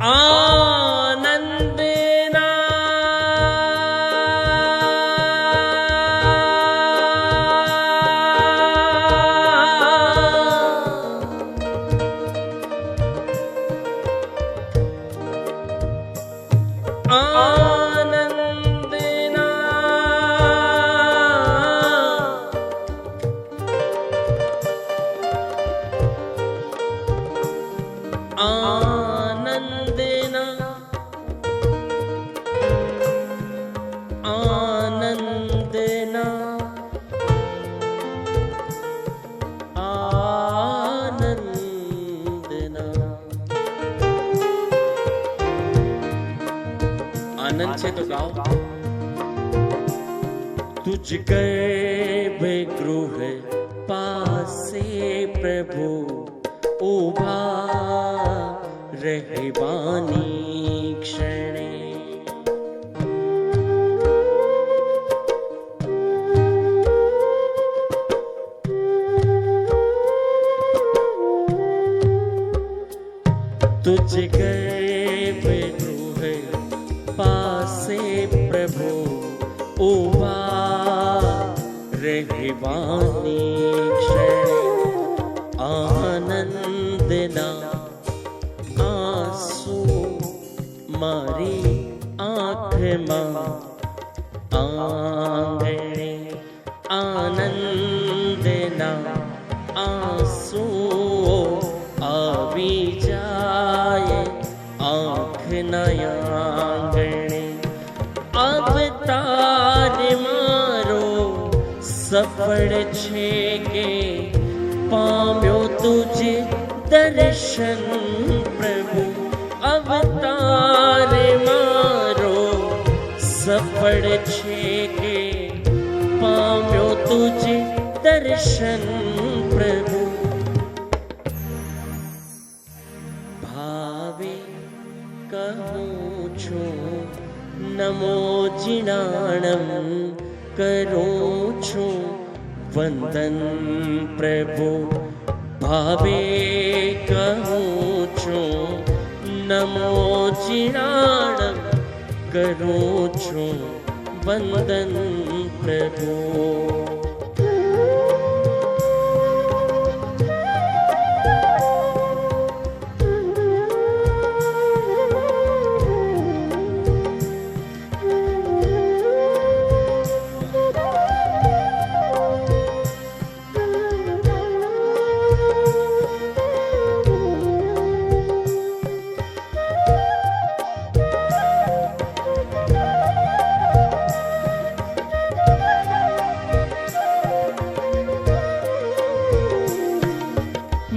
on. आनंद से तो गाओ। तुझ गृह पासे प्रभु उभा क्षण। तुझ गए पासे प्रभु उवा रहवानी क्षण आनन्दना आसु मारी आँख माँ आनंद સફળ છે કે પામ્યો તુજે દર્શન પ્રભુ. અવતાર મારો સફળ છે કે પામ્યો તુજે દર્શન પ્રભુ. ભાવે કહું છું, નમો જીણાણમ करो छो वंदन प्रभु भावे कहो छो नमो चिराण करो छो वंदन प्रभु।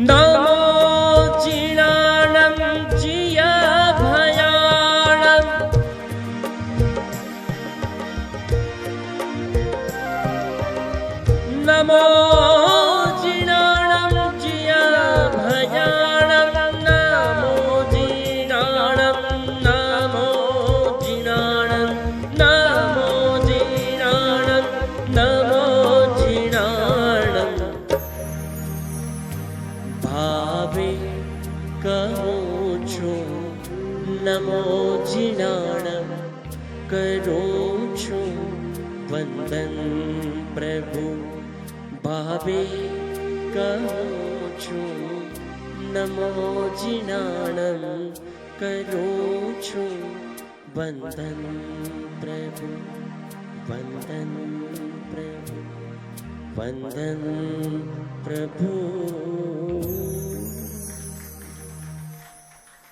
नमोचिराणं चियाभयाणम् नमो नमो जिनाणं करो बन्दन प्रभु भावे भ नमो जिनाणं करो बन्दन प्रभु बन्दन प्रभु बन्दन प्रभु।